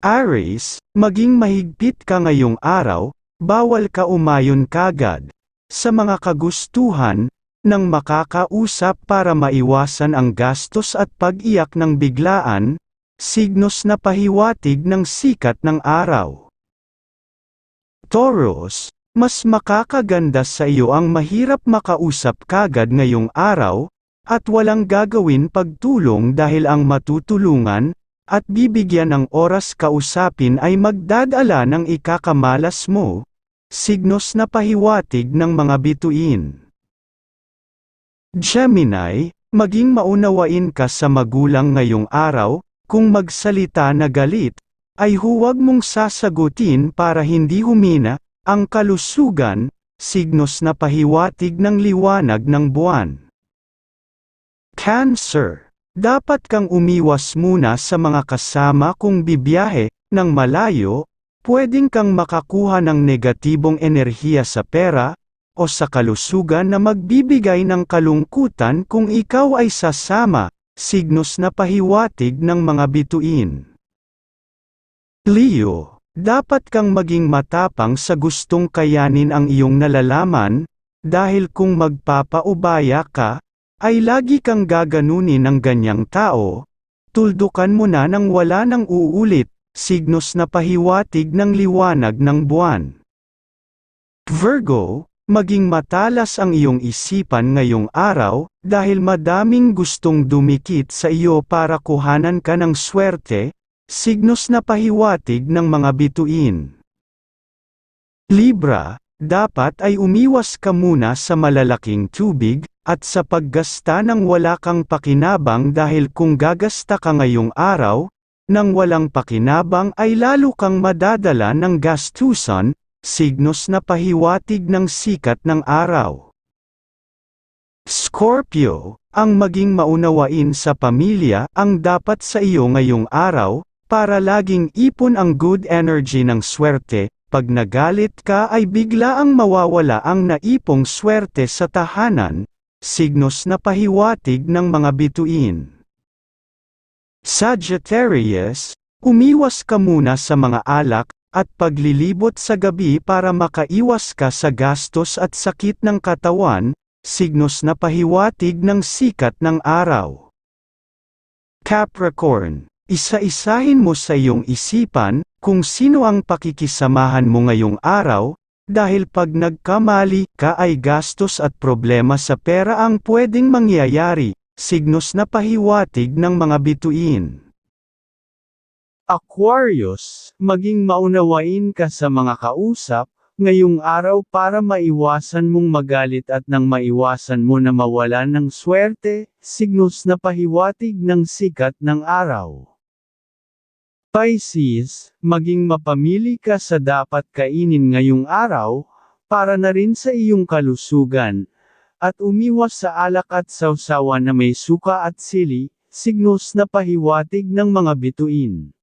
Aries, maging mahigpit ka ngayong araw, bawal ka umayon kagad sa mga kagustuhan ng makakausap para maiwasan ang gastos at pag-iyak ng biglaan, signos na pahiwatig ng sikat ng araw. Taurus, mas makakaganda sa iyo ang mahirap makausap kagad ngayong araw, at walang gagawin pagtulong dahil ang matutulungan, at bibigyan ng oras kausapin ay magdadala ng ikakamalas mo, signos na pahiwatig ng mga bituin. Gemini, maging maunawain ka sa magulang ngayong araw, kung magsalita na galit, ay huwag mong sasagutin para hindi humina, ang kalusugan, signos na pahiwatig ng liwanag ng buwan. Cancer, dapat kang umiwas muna sa mga kasama kung bibiyahe, ng malayo, pwedeng kang makakuha ng negatibong enerhiya sa pera, o sa kalusugan na magbibigay ng kalungkutan kung ikaw ay sasama, signos na pahiwatig ng mga bituin. Leo, dapat kang maging matapang sa gustong kayanin ang iyong nalalaman, dahil kung magpapaubaya ka, ay lagi kang gaganunin ng ganyang tao, tuldukan mo na nang wala nang uulit, signos na pahiwatig ng liwanag ng buwan. Virgo, maging matalas ang iyong isipan ngayong araw, dahil madaming gustong dumikit sa iyo para kuhanan ka ng swerte, signos na pahiwatig ng mga bituin. Libra, dapat ay umiwas ka muna sa malalaking tubig, at sa paggasta ng wala kang pakinabang dahil kung gagasta ka ngayong araw, nang walang pakinabang ay lalo kang madadala ng gastusan, signos na pahiwatig ng sikat ng araw. Scorpio, ang maging maunawain sa pamilya ang dapat sa iyo ngayong araw, para laging ipon ang good energy ng swerte, pag nagalit ka ay bigla ang mawawala ang naipong swerte sa tahanan, signos na pahiwatig ng mga bituin. Sagittarius, umiwas ka muna sa mga alak, at paglilibot sa gabi para makaiwas ka sa gastos at sakit ng katawan, signos na pahiwatig ng sikat ng araw. Capricorn, isa-isahin mo sa iyong isipan, kung sino ang pakikisamahan mo ngayong araw, dahil pag nagkamali ka ay gastos at problema sa pera ang pwedeng mangyayari, signos na pahiwatig ng mga bituin. Aquarius, maging maunawain ka sa mga kausap, ngayong araw para maiwasan mong magalit at nang maiwasan mo na mawalan ng swerte, signos na pahiwatig ng sikat ng araw. Pisces, maging mapamili ka sa dapat kainin ngayong araw, para na rin sa iyong kalusugan, at umiwas sa alak at sawsawan na may suka at sili, signos na pahiwatig ng mga bituin.